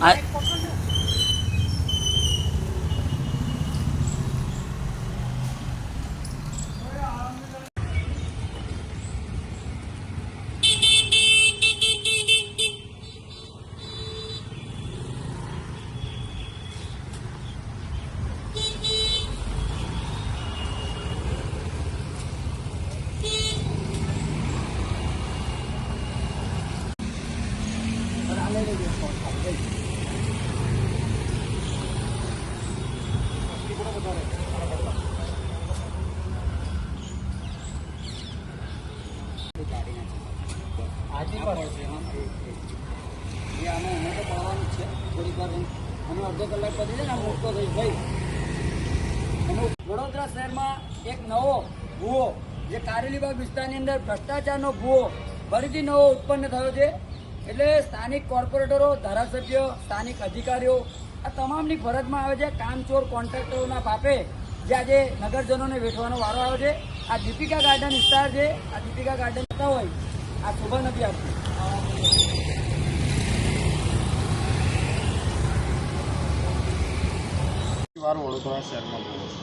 আর 在那边好好累。આજે પડશે છે થોડીક વાર હમણાં અડધો કલાક પછી છે ને મોટો થઈ ભાઈ વડોદરા શહેરમાં એક નવો ભૂવો, જે કારેલીબાગ વિસ્તારની અંદર ભ્રષ્ટાચારનો ભૂવો, ફરીથી નવો ઉત્પન્ન થયો છે એટલે સ્થાનિક કોર્પોરેટરો ધારાસભ્યો સ્થાનિક અધિકારીઓ આ તમામની ફરજમાં આવે છે કામચોર કોન્ટ્રાક્ટરોના પાપે જે આજે નગરજનોને વેઠવાનો વારો આવ્યો છે. આ દીપિકા ગાર્ડન વિસ્તાર છે. આ દીપિકા ગાર્ડન જતા હોય આ શોભા નથી.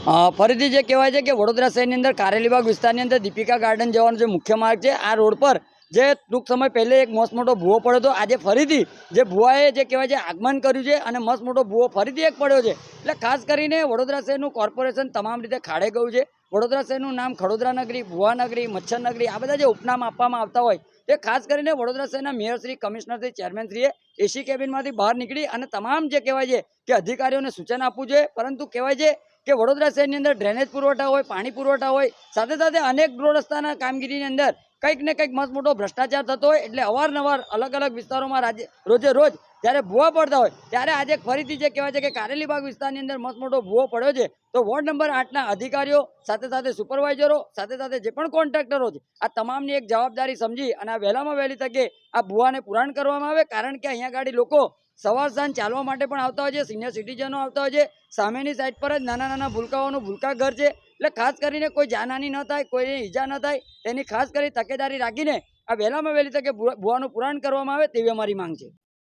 અ, ફરીથી જે કહેવાય છે કે વડોદરા શહેરની અંદર કારેલીબાગ વિસ્તારની અંદર દીપિકા ગાર્ડન જવાનો જે મુખ્ય માર્ગ છે આ રોડ પર જે ટૂંક સમય પહેલે એક મસ્ત મોટો ભૂવો પડ્યો હતો, આજે ફરીથી જે ભૂવાએ જે કહેવાય છે આગમન કર્યું છે અને મસ્ત મોટો ભૂવો ફરીથી એક પડ્યો છે. એટલે ખાસ કરીને વડોદરા શહેરનું કોર્પોરેશન તમામ રીતે ખાડે ગયું છે. વડોદરા શહેરનું નામ ખડોદરા નગરી, ભુવા નગરી, મચ્છર નગરી, આ બધા જે ઉપનામ આપવામાં આવતા હોય એ ખાસ કરીને વડોદરા શહેરના મેયરશ્રી કમિશનરશ્રી ચેરમેનશ્રીએ એસી કેબિનમાંથી બહાર નીકળી અને તમામ જે કહેવાય છે કે અધિકારીઓને સૂચન આપવું જોઈએ. પરંતુ કહેવાય છે કે વડોદરા શહેરની અંદર ડ્રેનેજ પુરવઠા હોય, પાણી પુરવઠા હોય, સાથે સાથે અનેક રોડ રસ્તાના કામગીરીની અંદર કંઈક ને કંઈક મસ્ત મોટો ભ્રષ્ટાચાર થતો હોય એટલે અવારનવાર અલગ અલગ વિસ્તારોમાં રાજ્ય રોજે રોજ જ્યારે ભૂવા પડતા હોય, ત્યારે આજે ફરીથી જે કહેવાય છે કે કારેલીબાગ વિસ્તારની અંદર મસ્ત મોટો ભૂવો પડ્યો છે, તો વોર્ડ નંબર આઠના અધિકારીઓ, સાથે સાથે સુપરવાઇઝરો, સાથે સાથે જે પણ કોન્ટ્રાક્ટરો છે, આ તમામની એક જવાબદારી સમજી અને આ વહેલામાં વહેલી તકે આ ભૂવાને પુરાણ કરવામાં આવે, કારણ કે અહીંયા ગાડી લોકો સવાર સાંજ ચાલવા માટે પણ આવતા હોય છે, સિનિયર સિટીઝનો આવતા હોય છે, સામેની સાઈડ પર જ નાના નાના ભૂલકાઓનું ભૂલકા ઘર છે, એટલે ખાસ કરીને કોઈ જાનહાની ન થાય, કોઈને ઈજા ન થાય, તેની ખાસ કરી તકેદારી રાખીને આ વહેલામાં વહેલી તકે ભૂવાનું પુરાણ કરવામાં આવે તેવી અમારી માંગ છે.